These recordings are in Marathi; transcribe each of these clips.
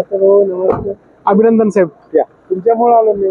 नमस्ते भाऊ नमस्ते अभिनंदन साहेब. या. तुमच्यामुळे आलो मी.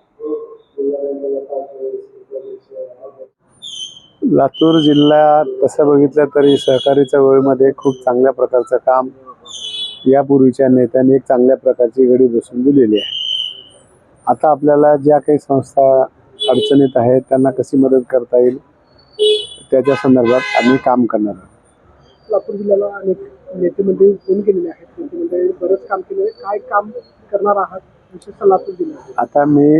लातूर जिल्ह्यात तसं बघितलं तरी सहकारी चळवळीमध्ये खूप चांगल्या प्रकारचं काम यापूर्वीच्या नेत्यांनी एक चांगल्या प्रकारची घडी बसून दिलेली आहे. आता आपल्याला ज्या काही संस्था अडचणीत आहेत त्यांना कशी मदत करता येईल त्याच्या संदर्भात आम्ही काम करणार आहोत. लातूर जिल्ह्याला अनेक नेते मंडळी फोन केलेले आहेत. नेते मंडळी बरंच काम केले काय काम करणार आहात? विशेषतः लातूर जिल्ह्यात आता मी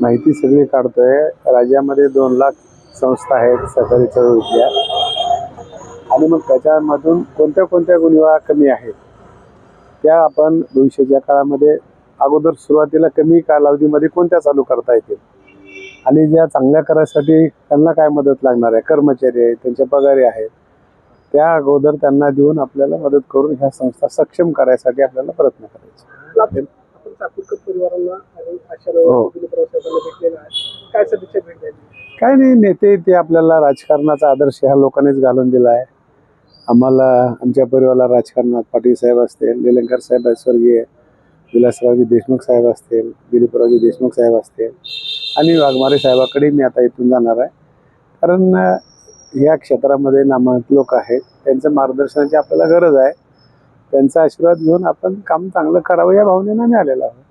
माहिती सगळी काढतोय. राज्यामध्ये दोन लाख संस्था आहेत सहकारी चळवळीतल्या आणि मग त्याच्यामधून कोणत्या कोणत्या गुन्हेगार कमी आहेत? त्या आपण भविष्याच्या काळामध्ये अगोदर सुरुवातीला कमी कालावधीमध्ये कोणत्या चालू करता येतील? आणि ज्या चांगल्या करायसाठी त्यांना काय मदत लागणार आहे? कर्मचारी आहेत त्यांच्या पगारी आहेत. त्या अगोदर त्यांना देऊन आपल्याला मदत करून ह्या संस्था सक्षम करायसाठी आपल्याला प्रयत्न करायचे. लातूर आपण चाकूरकर परिवारांना आणि अशा हो. भेटलेला आहे. काय सदिच्छा भेट द्यायची? काय नाही नेते ते आपल्याला राजकारणाचा आदर्श ह्या लोकांनीच घालून दिला आहे आम्हाला आमच्या परिवाराला राजकारणात पाटील साहेब असतील निलंकर साहेब स्वर्गीय. विलासरावजी देशमुख साहेब असतील दिलीपरावजी देशमुख साहेब असतील. आणि वाघमारे साहेबाकडे मी आता इथून जाणार आहे. कारण या क्षेत्रामध्ये नामांकित लोक आहेत. त्यांचं मार्गदर्शनाची आपल्याला गरज आहे. त्यांचा आशीर्वाद घेऊन आपण काम चांगलं करावं या भावनेनं मी आलेलो आहोत